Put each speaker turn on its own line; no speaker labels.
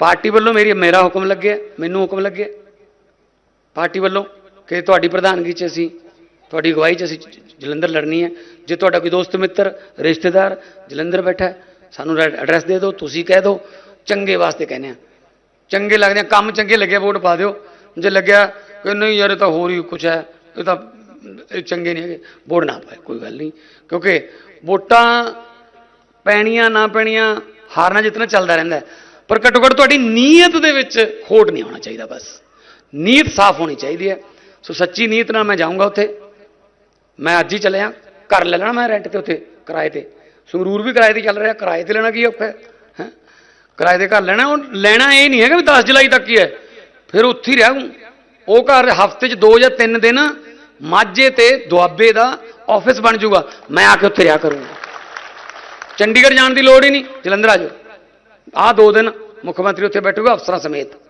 Party ਵੱਲੋਂ ਮੇਰੀ ਮੇਰਾ ਹੁਕਮ ਲੱਗਿਆ, ਮੈਨੂੰ ਹੁਕਮ ਲੱਗਿਆ। ਪਾਰਟੀ ਵੱਲੋਂ ਕਿ ਤੁਹਾਡੀ ਪ੍ਰਧਾਨਗੀ 'ਚ ਅਸੀਂ, ਤੁਹਾਡੀ ਅਗਵਾਈ 'ਚ ਅਸੀਂ ਜਲੰਧਰ ਲੜਨੀ ਹੈ। ਜੇ ਤੁਹਾਡਾ ਕੋਈ ਦੋਸਤ ਮਿੱਤਰ, ਰਿਸ਼ਤੇਦਾਰ ਜਲੰਧਰ ਬੈਠਾ ਸਾਨੂੰ ਐਡਰੈਸ ਦੇ ਦਿਓ, ਤੁਸੀਂ ਕਹਿ ਦਿਓ, ਚੰਗੇ ਵਾਸਤੇ ਕਹਿੰਦੇ ਆ ਚੰਗੇ ਲੱਗਦੇ ਆ, ਕੰਮ ਚੰਗੇ ਲੱਗੇ ਵੋਟ ਪਾ ਦਿਓ। ਜੇ ਲੱਗਿਆ ਕਿ ਨਹੀਂ ਯਾਰ, ਇਹ ਤਾਂ ਹੋਰ ਹੀ ਕੁਛ ਹੈ, ਇਹ ਤਾਂ, ਇਹ ਚੰਗੇ ਨਹੀਂ ਹੈਗੇ, ਵੋਟ ਨਾ ਪਾਏ, ਕੋਈ ਗੱਲ ਨਹੀਂ। ਕਿਉਂਕਿ ਵੋਟਾਂ ਪੈਣੀਆਂ, ਨਾ ਪੈਣੀਆਂ, ਹਾਰਨਾ ਜਿੱਤਣਾ ਚੱਲਦਾ ਰਹਿੰਦਾ ਪਰ ਘੱਟੋ ਘੱਟ ਤੁਹਾਡੀ ਨੀਅਤ ਦੇ ਵਿੱਚ ਖੋਟ ਨਹੀਂ ਹੋਣਾ ਚਾਹੀਦਾ ਬਸ। ਨੀਅਤ ਸਾਫ਼ ਹੋਣੀ ਚਾਹੀਦੀ ਹੈ। ਸੋ ਸੱਚੀ ਨੀਅਤ ਨਾਲ ਮੈਂ ਜਾਊਂਗਾ ਉੱਥੇ। ਮੈਂ ਅੱਜ ਹੀ ਚੱਲਿਆ। ਘਰ ਲੈ ਲੈਣਾ ਮੈਂ ਰੈਂਟ ਤੇ ਉੱਥੇ, ਕਿਰਾਏ ਤੇ। ਸੰਗਰੂਰ ਵੀ ਕਿਰਾਏ ਤੇ ਚੱਲ ਰਿਹਾ। ਕਿਰਾਏ ਤੇ ਲੈਣਾ ਕੀ ਔਖਾ ਹੈ? ਹੈਂ? ਕਿਰਾਏ ਦੇ ਘਰ ਲੈਣਾ, ਉਹ ਲੈਣਾ ਇਹ ਨਹੀਂ ਹੈਗਾ ਵੀ 10 ਜੁਲਾਈ ਤੱਕ ਹੀ ਹੈ। ਫਿਰ ਉੱਥੇ ਹੀ ਰਹਿ ਉਹ ਘਰ ਹਫ਼ਤੇ 'ਚ 2 ਜਾਂ 3 ਦਿਨ ਮਾਝੇ ਤੇ ਦੁਆਬੇ ਦਾ ਆਫਿਸ ਬਣ ਜਾਊਗਾ। ਮੈਂ ਆ ਕੇ ਉੱਥੇ ਰਿਹਾ ਕਰੂੰਗਾ। ਚੰਡੀਗੜ੍ਹ ਜਾਣ ਦੀ ਲੋੜ ਹੀ ਨਹੀਂ। ਜਲੰਧਰ ਆ ਜਾਓ। ਆਹ ਦੋ ਦਿਨ ਮੁੱਖ ਮੰਤਰੀ ਉੱਥੇ ਬੈਠੂਗਾ ਅਫਸਰਾਂ ਸਮੇਤ।